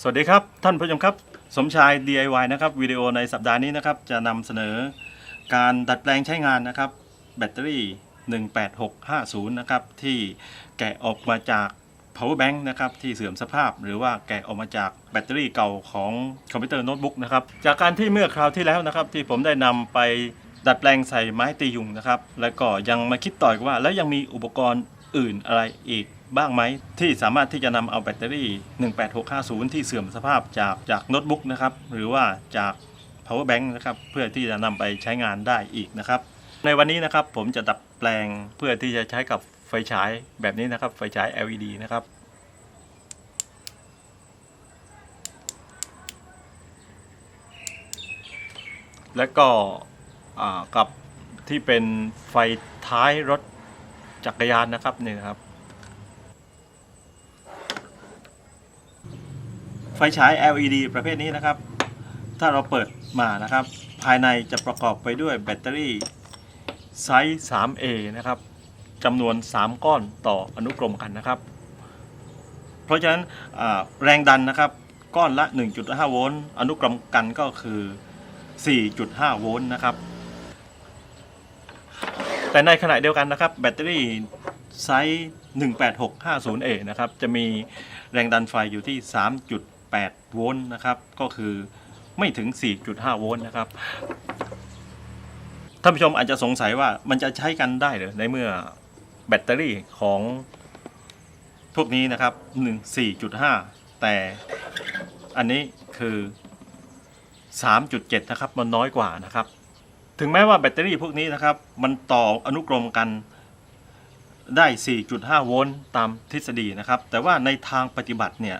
สวัสดีครับ ท่านผู้ชมครับ สมชาย DIY นะครับวิดีโอในสัปดาห์นี้นะครับ จะนำเสนอการดัดแปลงใช้งานนะครับ แบตเตอรี่ 18650 นะครับ ที่แกะออกมาจาก power bank นะครับ ที่เสื่อมสภาพ หรือว่าแกะออกมาจากแบตเตอรี่เก่าของคอมพิวเตอร์โน้ตบุ๊กนะครับ จากการที่เมื่อคราวที่แล้วนะครับ ที่ผมได้นำไปดัดแปลงใส่ไม้ตียุงนะครับ แล้วก็ยังมาคิดต่ออีกว่า แล้วยังมีอุปกรณ์อื่นอะไรอีก บ้างไหม ที่สามารถที่จะนำเอาแบตเตอรี่ 18650 ที่เสื่อมสภาพจากจากโน้ตบุ๊กนะครับ หรือว่าจาก power bank นะครับเพื่อที่จะนำไปใช้งานได้อีกนะครับ ในวันนี้นะครับผมจะดัดแปลงเพื่อที่จะใช้กับไฟฉายแบบนี้นะครับ ไฟฉาย LED นะครับและก็อ่ากับที่เป็นไฟท้ายรถจักรยานนะครับนี่นะครับ ไฟฉาย LED ประเภทนี้นะครับ ถ้าเราเปิดมานะครับ ภายในจะประกอบไปด้วยแบตเตอรี่ไซส์ 3A นะครับจำนวน 3 ก้อนต่ออนุกรมกันนะครับ เพราะฉะนั้นแรงดันนะครับ ก้อนละ 1.5 โวลต์ อนุกรมกันก็คือ 4.5 โวลต์นะครับ แต่ในขณะเดียวกันนะครับ แบตเตอรี่ไซส์ 18650A นะครับ จะมีแรงดันไฟอยู่ที่ 3. 8 โวลต์นะครับ ก็คือไม่ถึง 4.5 โวลต์นะครับ ท่านผู้ชมอาจจะสงสัยว่ามันจะใช้กันได้หรือในเมื่อแบตเตอรี่ของพวกนี้นะครับ 1 4.5 แต่อันนี้คือ 3.7 นะครับ มันน้อยกว่านะครับ ถึงแม้ว่าแบตเตอรี่พวกนี้นะครับ มันต่ออนุกรมกันได้ 4.5 โวลต์ตามทฤษฎีนะครับ แต่ว่าในทางปฏิบัติเนี่ย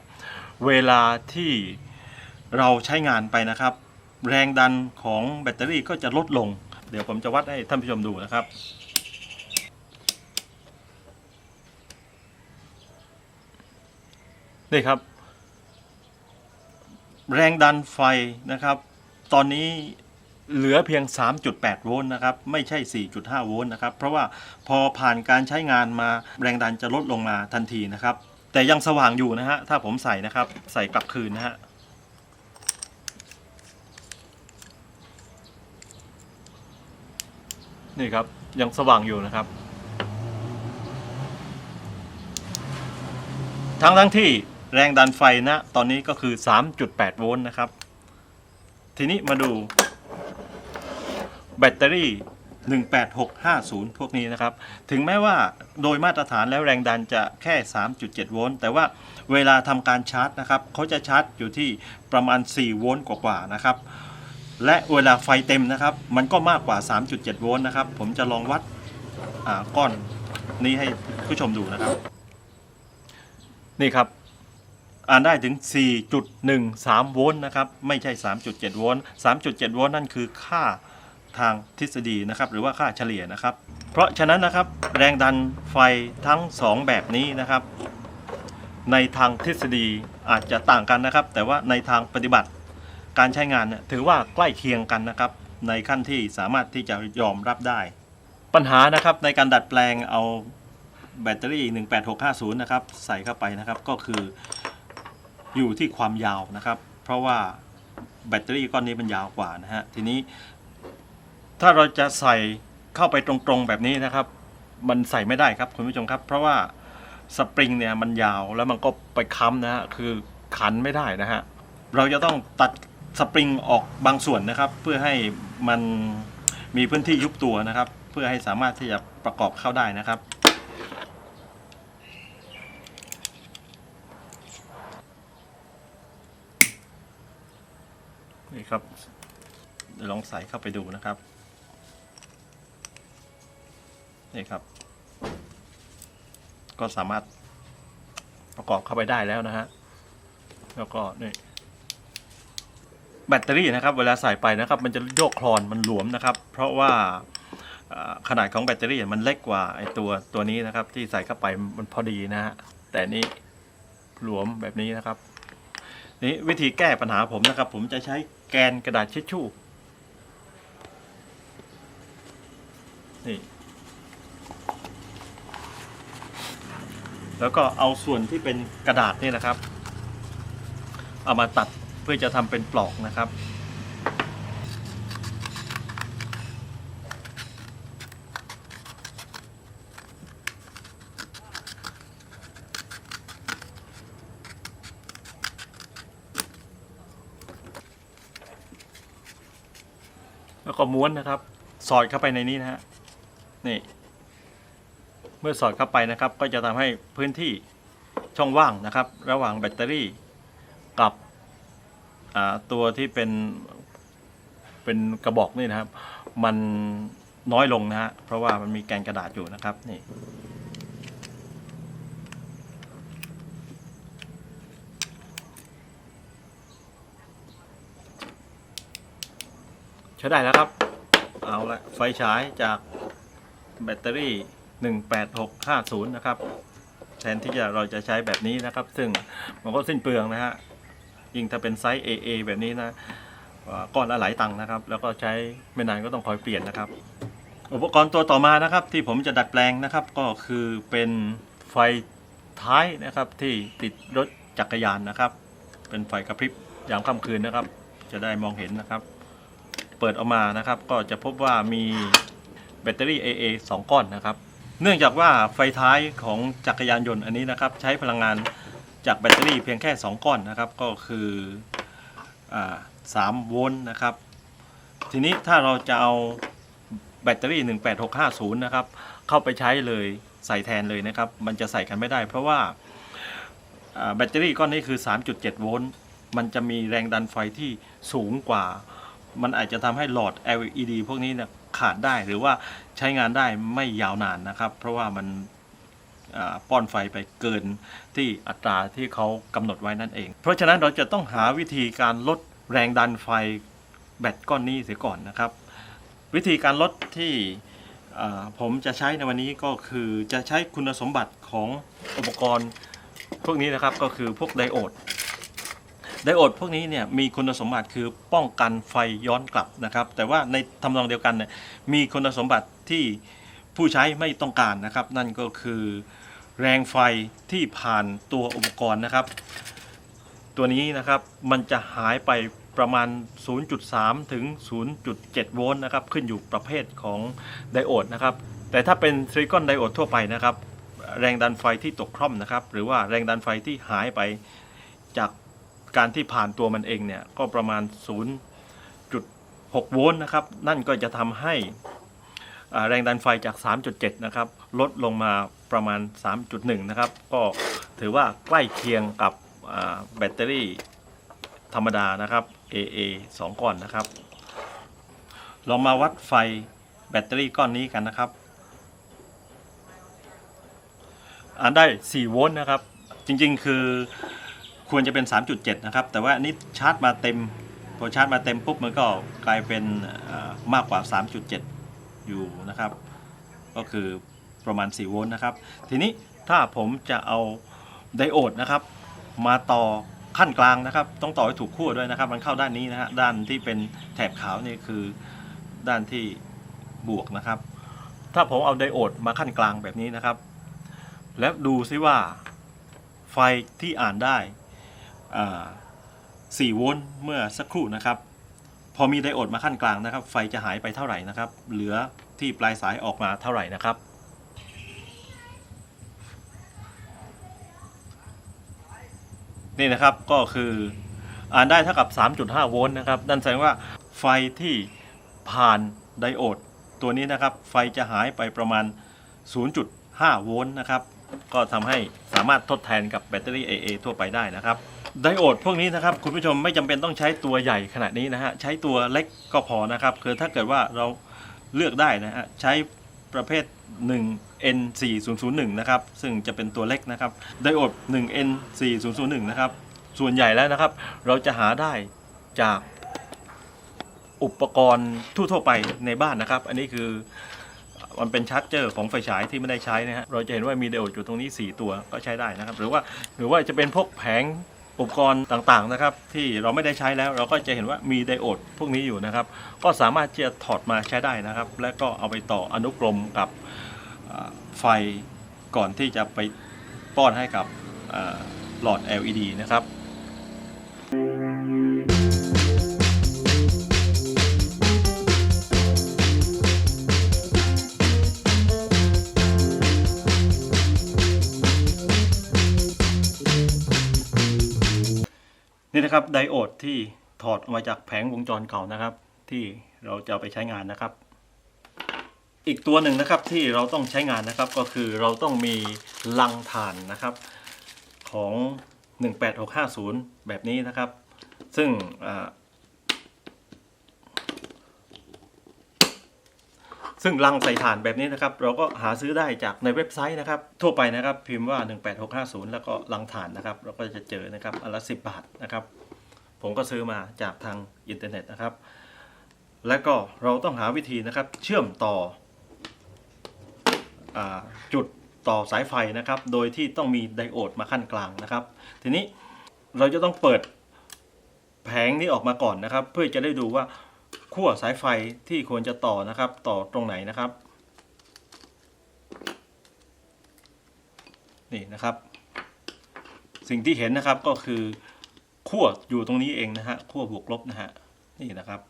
เวลาที่เราใช้งานไปนะครับ แรงดันของแบตเตอรี่ก็จะลดลง เดี๋ยวผมจะวัดให้ท่านผู้ชมดูนะครับนี่ครับ แรงดันไฟนะครับ ตอนนี้เหลือเพียง 3.8 โวลต์นะครับ ไม่ใช่ 4.5 โวลต์นะครับ เพราะว่าพอผ่านการใช้งานมาแรงดันจะลดลงมาทันทีนะครับ แต่ยังสว่างอยู่นะฮะ ถ้าผมใส่นะครับ ใส่กลับคืนนะฮะ นี่ครับ ยังสว่างอยู่นะครับ ทั้งทั้งที่แรงดันไฟนะ ตอนนี้ก็คือ 3.8 โวลต์นะครับ ทีนี้มาดูแบตเตอรี่ 18650 พวกนี้นะครับ ถึงแม้ว่าโดยมาตรฐานแล้วแรงดันจะแค่ 3.7 โวลต์แต่ว่าเวลาทำการชาร์จนะครับเขาจะชาร์จอยู่ที่ประมาณ 4 โวลต์กว่าๆนะครับ และเวลาไฟเต็มนะครับ มันก็มากกว่า 3.7 โวลต์นะครับ ผมจะลองวัดก้อนนี้ให้ผู้ชมดูนะครับ นี่ครับอ่านได้ถึง 4.13 โวลต์นะครับ ไม่ใช่ 3.7 โวลต์ 3.7 โวลต์นั่นคือค่า ทางทฤษฎีนะครับ หรือว่าค่าเฉลี่ยนะครับ เพราะฉะนั้นนะครับ แรงดันไฟทั้ง 2 แบบนี้นะครับ ในทางทฤษฎีอาจจะต่างกันนะครับ แต่ว่าในทางปฏิบัติการใช้งานเนี่ยถือว่าใกล้เคียงกันนะครับ ในขั้นที่สามารถที่จะยอมรับได้ ปัญหานะครับในการดัดแปลงเอาแบตเตอรี่ 18650 นะครับ ใส่เข้าไปนะครับก็คืออยู่ที่ความยาวนะครับ เพราะว่าแบตเตอรี่ก้อนนี้มันยาวกว่านะฮะทีนี้ ถ้าเราจะใส่เข้าไปตรงๆแบบนี้นะครับ มันใส่ไม่ได้ครับคุณผู้ชมครับ เพราะว่าสปริงเนี่ยมันยาวแล้วมันก็ไปค้ำนะฮะคือขันไม่ได้นะฮะเราจะต้องตัดสปริงออกบางส่วนนะครับ เพื่อให้มันมีพื้นที่ยุบตัวนะครับ เพื่อให้สามารถที่จะประกอบเข้าได้นะครับ นี่ครับลองใส่เข้าไปดูนะครับ นี่ครับ ก็สามารถประกอบเข้าไปได้แล้วนะฮะ แล้วก็นี่แบตเตอรี่นะครับ เวลาใส่ไปนะครับ มันจะโยกคลอนมันหลวมนะครับ เพราะว่าขนาดของแบตเตอรี่มันเล็กกว่าไอตัวตัวนี้นะครับ ที่ใส่เข้าไปมันพอดีนะฮะแต่นี้หลวมแบบนี้นะครับ นี่วิธีแก้ปัญหาผมนะครับ ผมจะใช้แกนกระดาษเช็ดชู่นี่ แล้วก็เอาส่วนที่เป็นกระดาษนี่นะครับ เอามาตัดเพื่อจะทำเป็นปลอกนะครับ แล้วก็ม้วนนะครับ สอดเข้าไปในนี้นะฮะนี่ มื่อสอดเข้าไปนะครับ ก็จะทำให้พื้นที่ช่องว่างนะครับ ระหว่างแบตเตอรี่กับตัวที่เป็นเป็นกระบอกนี่นะครับ มันน้อยลงนะฮะเพราะว่ามันมีแกนกระดาษอยู่นะครับนี่ใช้ได้แล้วครับ เอาละไฟฉายจากแบตเตอรี่ 18650 นะครับ แทนที่จะเราจะใช้แบบนี้นะครับ ซึ่งมันก็สิ้นเปลืองนะฮะยิ่งถ้าเป็นไซส์ AA แบบนี้นะก้อนละหลายตังค์นะครับ แล้วก็ใช้ไม่นานก็ต้องคอยเปลี่ยนนะครับ อุปกรณ์ตัวต่อมานะครับ ที่ผมจะดัดแปลงนะครับ ก็คือเป็นไฟท้ายนะครับที่ติดรถจักรยานนะครับ เป็นไฟกระพริบยามค่ำคืนนะครับ จะได้มองเห็นนะครับ เปิดออกมานะครับ ก็จะพบว่ามีแบตเตอรี่ AA 2 ก้อนนะครับ เนื่องจากว่าไฟท้ายของจักรยานยนต์อันนี้นะครับ ใช้พลังงานจากแบตเตอรี่เพียงแค่ 2 ก้อนนะครับ ก็คืออ3โวลต์นะครับ ทีนี้ถ้าเราจะเอาแบตเตอรี่ 18650 นะครับ เข้าไปใช้เลยใส่แทนเลยนะครับ มันจะใส่กันไม่ได้ เพราะว่าอ่าแบตเตอรี่ก้อนนี้คือ 3.7 โวลต์ มันจะมีแรงดันไฟที่สูงกว่า มันอาจจะทำให้หลอด LED พวกนี้เนี่ย ขาดได้หรือว่าใช้งานได้ไม่ยาวนานนะครับ เพราะว่ามันป้อนไฟไปเกินที่อัตราที่เขากำหนดไว้นั่นเอง เพราะฉะนั้นเราจะต้องหาวิธีการลดแรงดันไฟแบตก้อนนี้เสียก่อนนะครับ วิธีการลดที่ผมจะใช้ในวันนี้ก็คือจะใช้คุณสมบัติของอุปกรณ์พวกนี้นะครับก็คือพวกไดโอด ไดโอดพวกนี้เนี่ยมีคุณสมบัติคือป้องกันไฟย้อนกลับนะครับ แต่ว่าในทำนองเดียวกันเนี่ยมีคุณสมบัติที่ผู้ใช้ไม่ต้องการนะครับ นั่นก็คือแรงไฟที่ผ่านตัวอุปกรณ์นะครับ ตัวนี้นะครับมันจะหายไปประมาณ 0.3 ถึง 0.7 โวลต์นะครับ ขึ้นอยู่ประเภทของไดโอดนะครับ แต่ถ้าเป็นซิลิคอนไดโอดทั่วไปนะครับ แรงดันไฟที่ตกคร่อมนะครับ หรือว่าแรงดันไฟที่หายไปจาก การที่ผ่านตัวมันเองเนี่ยก็ประมาณ 0.6 โวลต์นะครับ นั่นก็จะทำให้แรงดันไฟจาก 3.7 นะครับ ลดลงมาประมาณ 3.1 นะครับ ก็ถือว่าใกล้เคียงกับแบตเตอรี่ธรรมดานะครับ AA 2 ก้อนนะครับ เรามาวัดไฟแบตเตอรี่ก้อนนี้กันนะครับอ่านได้ 4 โวลต์นะครับ จริงๆ คือ ควรจะเป็น 3.7 นะครับ แต่ว่าอันนี้ชาร์จมาเต็ม พอชาร์จมาเต็มปุ๊บมันก็กลายเป็นมากกว่า 3.7 อยู่นะครับ ก็คือประมาณ 4 โวลต์นะครับ ทีนี้ถ้าผมจะเอาไดโอดนะครับ มาต่อขั้นกลางนะครับ ต้องต่อให้ถูกขั้วด้วยนะครับ มันเข้าด้านนี้นะฮะด้านที่เป็นแถบขาวนี่คือด้านที่บวกนะครับ ถ้าผมเอาไดโอดมาขั้นกลางแบบนี้นะครับ แล้วดูซิว่าไฟที่อ่านได้ 4 โวลต์เมื่อสักครู่นะครับ พอมีไดโอดมาขั้นกลางนะครับ ไฟจะหายไปเท่าไหร่นะครับ เหลือที่ปลายสายออกมาเท่าไหร่นะครับนี่นะครับก็คืออ่านได้เท่ากับ 3.5 โวลต์นะครับนั่นแสดงว่าไฟที่ผ่านไดโอดตัวนี้นะครับ ไฟจะหายไปประมาณ 0.5 โวลต์นะครับ ก็ทำให้สามารถทดแทนกับแบตเตอรี่ AA ทั่วไปได้นะครับ ไดโอดพวกนี้นะครับคุณผู้ชมไม่จำเป็นต้องใช้ตัวใหญ่ขนาดนี้นะฮะใช้ตัวเล็กก็พอนะครับคือถ้าเกิดว่าเราเลือกได้นะฮะใช้ประเภท 1 N 4 0 0 1 นะครับซึ่งจะเป็นตัวเล็กนะครับไดโอด 1 N 4 0 0 1 นะครับส่วนใหญ่แล้วนะครับ เราจะหาได้จากอุปกรณ์ทั่วๆไปในบ้านนะครับ อันนี้คือ มันเป็นชาร์จเจอร์ของไฟฉายที่ไม่ได้ใช้นะฮะเราจะเห็นว่ามีไดโอดอยู่ตรงนี้ 4 ตัวก็ใช้ได้นะครับ หรือว่าหรือว่าจะเป็นพวกแผงอุปกรณ์ต่างๆนะครับ ที่เราไม่ได้ใช้แล้ว เราก็จะเห็นว่ามีไดโอดพวกนี้อยู่นะครับ ก็สามารถจะถอดมาใช้ได้นะครับ และก็เอาไปต่ออนุกรมกับไฟก่อนที่จะไปป้อนให้กับหลอด LED นะครับ นะครับไดโอดที่ถอดออกมาจากแผงวงจรเก่านะครับ ที่เราจะไปใช้งานนะครับ อีกตัวหนึ่งนะครับที่เราต้องใช้งานนะครับก็คือเราต้องมีลังถ่านนะครับของ 18650 แบบนี้นะครับ ซึ่งซึ่งลังใส่ถ่านแบบนี้นะครับ เราก็หาซื้อได้จากในเว็บไซต์นะครับ ทั่วไปนะครับ พิมพ์ว่า 18650 แล้วก็ลังถ่านนะครับ เราก็จะเจอนะครับอันละ10 บาทนะครับ ผมก็ซื้อมาจากทางอินเทอร์เน็ตนะครับ และก็เราต้องหาวิธีนะครับเชื่อมต่ออจุดต่อสายไฟนะครับ โดยที่ต้องมีไดโอดมาขั้นกลางนะครับ ทีนี้เราจะต้องเปิดแผงนี้ออกมาก่อนนะครับ เพื่อจะได้ดูว่าขั้วสายไฟที่ควรจะต่อนะครับ ต่อตรงไหนนะครับ นี่นะครับ สิ่งที่เห็นนะครับก็คือ ขั้วอยู่ตรงนี้เองนะฮะขั้วบวกลบนะฮะนี่นะครับ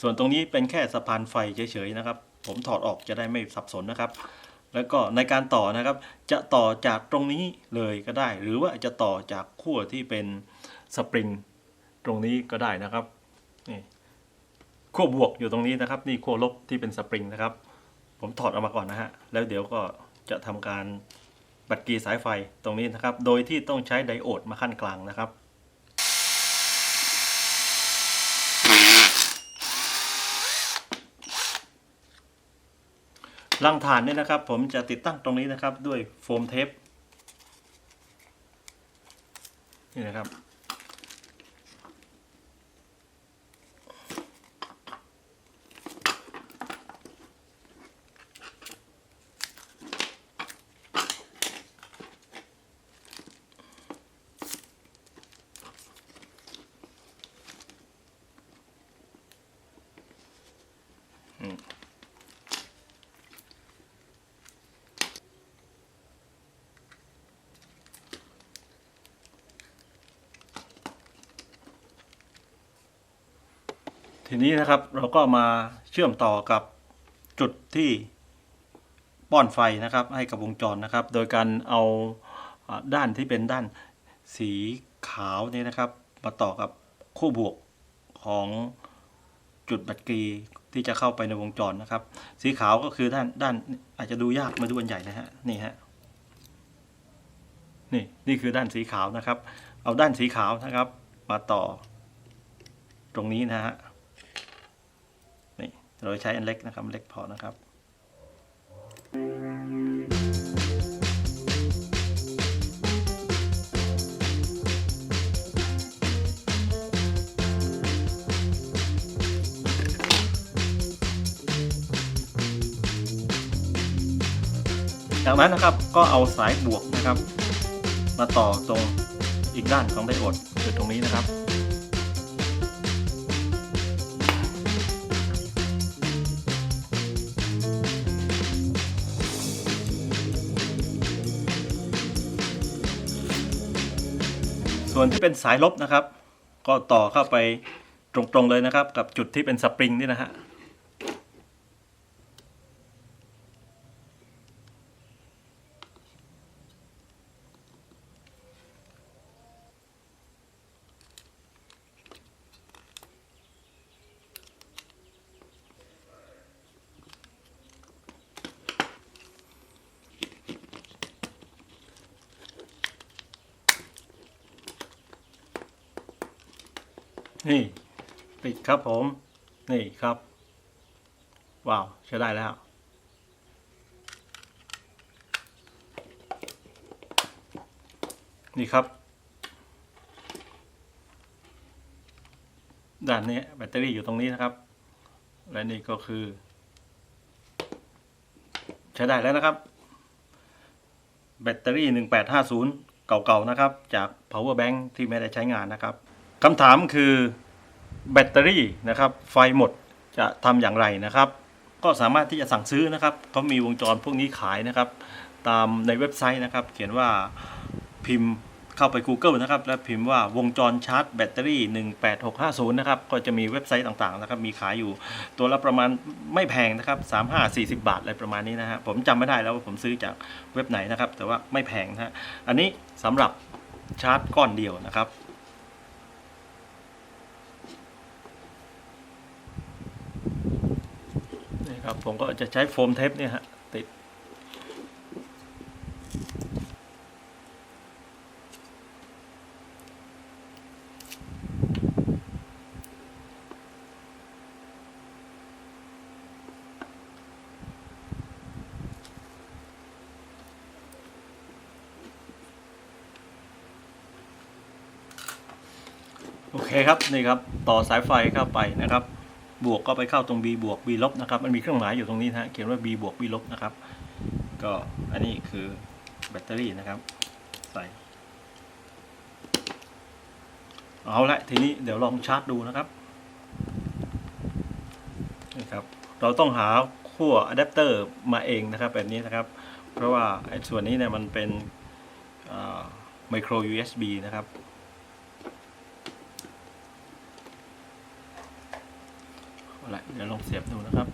ส่วนตรงนี้เป็นแค่สะพานไฟเฉยๆนะครับ ผมถอดออกจะได้ไม่สับสนนะครับ แล้วก็ในการต่อนะครับ จะต่อจากตรงนี้เลยก็ได้ หรือว่าจะต่อจากขั้วที่เป็นสปริงตรงนี้ก็ได้นะครับนี่ขั้วบวกอยู่ตรงนี้นะครับ นี่ขั้วลบที่เป็นสปริงนะครับ ผมถอดออกมาก่อนนะฮะแล้วเดี๋ยวก็จะทำการบัดกีสายไฟตรงนี้นะครับ โดยที่ต้องใช้ไดโอดมาขั้นกลางนะครับ ลังฐานเนี่ยนะครับ ผมจะติดตั้งตรงนี้นะครับด้วยโฟมเทปนี่นะครับ ทีนี้นะครับเราก็มาเชื่อมต่อกับจุดที่ป้อนไฟนะครับ ให้กับวงจรนะครับ โดยการเอาด้านที่เป็นด้านสีขาวนี่นะครับ มาต่อกับคู่บวกของจุดบัตรกรีที่จะเข้าไปในวงจรนะครับ สีขาวก็คือด้านด้านอาจจะดูยากมาดูอันใหญ่นะฮะนี่ฮะนี่นี่คือด้านสีขาวนะครับ เอาด้านสีขาวนะครับ มาต่อตรงนี้นะฮะ เราใช้อันเล็กนะครับเล็กพอนะครับจากนั้นนะครับก็เอาสายบวกนะครับ มาต่อตรงอีกด้านของไดโอดคือตรงนี้นะครับ ส่วนที่เป็นสายลบนะครับ ก็ต่อเข้าไปตรงๆเลยนะครับ กับจุดที่เป็นสปริงนี่นะฮะ นี่ ติดครับผม นี่ครับ ว้าวใช้ได้แล้ว นี่ครับ ด้านนี้แบตเตอรี่อยู่ตรงนี้นะครับ และนี่ก็คือ ใช้ได้แล้วนะครับ แบตเตอรี่ 1850 เก่าๆนะครับ จาก power bank ที่ไม่ได้ใช้งานนะครับ คำถามคือแบตเตอรี่นะครับไฟหมดจะทำอย่างไรนะครับ ก็สามารถที่จะสั่งซื้อนะครับเขามีวงจรพวกนี้ขายนะครับ ตามในเว็บไซต์นะครับ เขียนว่าพิมพ์เข้าไป Google นะครับ แล้วพิมพ์ว่าวงจรชาร์จแบตเตอรี่ 18650 นะครับ ก็จะมีเว็บไซต์ต่างๆนะครับ มีขายอยู่ตัวละประมาณไม่แพงนะครับ 35 40 บาทอะไรประมาณนี้นะฮะผมจำไม่ได้แล้วว่าผมซื้อจากเว็บไหนนะครับ แต่ว่าไม่แพงนะฮะอันนี้สำหรับชาร์จก้อนเดียวนะครับ ครับ ผมก็จะใช้โฟมเทปเนี่ยฮะติด โอเคครับ นี่ครับ ต่อสายไฟเข้าไปนะครับ บวกก็ไปเข้าตรง B บวก B ลบนะครับมันมีเครื่องหมายอยู่ตรงนี้นะฮะเขียนว่า B บวก B ลบนะครับ ก็อันนี้คือแบตเตอรี่นะครับใส่เอาละทีนี้เดี๋ยวลองชาร์จดูนะครับนี่ครับ เราต้องหาขั้วอะแดปเตอร์มาเองนะครับแบบนี้นะครับ เพราะว่าไอ้ส่วนนี้เนี่ยมันเป็นไมโคร USB นะครับ เอาละเดี๋ยวลองเสียบดูนะครับ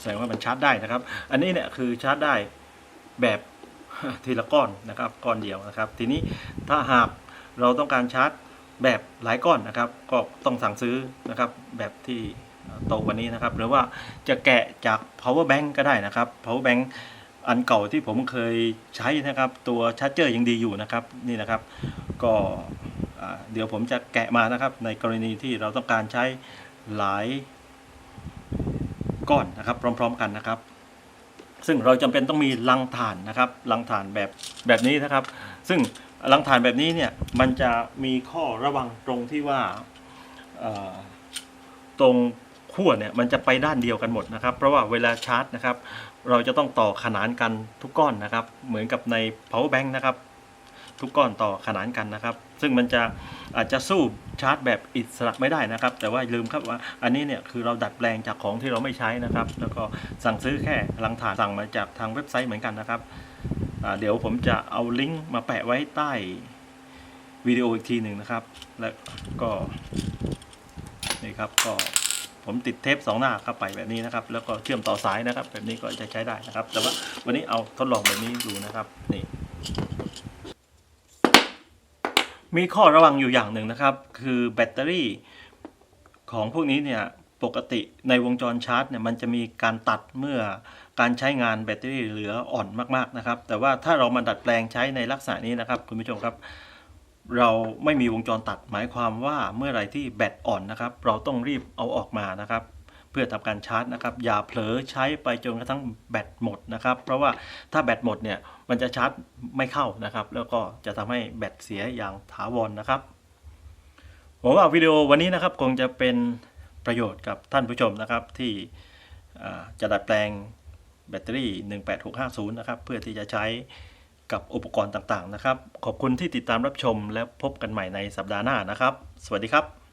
แสดงว่ามันชาร์จได้นะครับ อันนี้เนี่ยคือชาร์จได้แบบทีละก้อนนะครับก้อนเดียวนะครับ ทีนี้ถ้าหากเราต้องการชาร์จแบบหลายก้อนนะครับ ก็ต้องสั่งซื้อนะครับแบบที่โตกว่านี้นะครับ หรือว่าจะแกะจาก power bank ก็ได้นะครับ power bank อันเก่าที่ผมเคยใช้นะครับ ตัวชาร์จเจอร์ยังดีอยู่นะครับนี่นะครับ ก็เดี๋ยวผมจะแกะมานะครับ ในกรณีที่เราต้องการใช้หลายก้อนนะครับ พร้อม ๆ กันนะครับ ซึ่งเราจำเป็นต้องมีลังถ่านนะครับลังถ่านแบบแบบนี้นะครับ ซึ่งลังถ่านแบบนี้เนี่ยมันจะมีข้อระวังตรงที่ว่าตรงขั้วเนี่ยมันจะไปด้านเดียวกันหมดนะครับ เพราะว่าเวลาชาร์จนะครับ เราจะต้องต่อขนานกันทุกก้อนนะครับ เหมือนกับใน power bank นะครับ ทุกก้อนต่อขนานกันนะครับ ซึ่งมันจะอาจจะสู้ชาร์จแบบอิสระไม่ได้นะครับ แต่ว่าลืมครับว่าอันนี้เนี่ยคือเราดัดแปลงจากของที่เราไม่ใช้นะครับ แล้วก็สั่งซื้อแค่ลังถานสั่งมาจากทางเว็บไซต์เหมือนกันนะครับเดี๋ยวผมจะเอาลิงก์มาแปะไว้ใต้วิดีโออีกทีหนึ่งนะครับ แล้วก็นี่ครับก็ผมติดเทปสองหน้าเข้าไปแบบนี้นะครับ แล้วก็เชื่อมต่อสายนะครับ แบบนี้ก็จะใช้ได้นะครับ แต่ว่าวันนี้เอาทดลองแบบนี้ดูนะครับนี่ มีข้อระวังอยู่อย่างหนึ่งนะครับ คือแบตเตอรี่ของพวกนี้เนี่ยปกติในวงจรชาร์จเนี่ยมันจะมีการตัดเมื่อการใช้งานแบตเตอรี่เหลืออ่อนมากๆนะครับ แต่ว่าถ้าเรามาดัดแปลงใช้ในลักษณะนี้นะครับ คุณผู้ชมครับ เราไม่มีวงจรตัดหมายความว่าเมื่อไรที่แบตอ่อนนะครับ เราต้องรีบเอาออกมานะครับ เพื่อทำการชาร์จนะครับ อย่าเผลอใช้ไปจนกระทั่งแบตหมดนะครับ เพราะว่าถ้าแบตหมดเนี่ยมันจะชาร์จไม่เข้านะครับ แล้วก็จะทำให้แบตเสียอย่างถาวรนะครับผมว่าวิดีโอวันนี้นะครับคงจะเป็นประโยชน์กับท่านผู้ชมนะครับที่จะดัดแปลงแบตเตอรี่ 18650 นะครับ เพื่อที่จะใช้กับอุปกรณ์ต่างๆ นะครับ ขอบคุณที่ติดตามรับชมและพบกันใหม่ในสัปดาห์หน้านะครับ สวัสดีครับ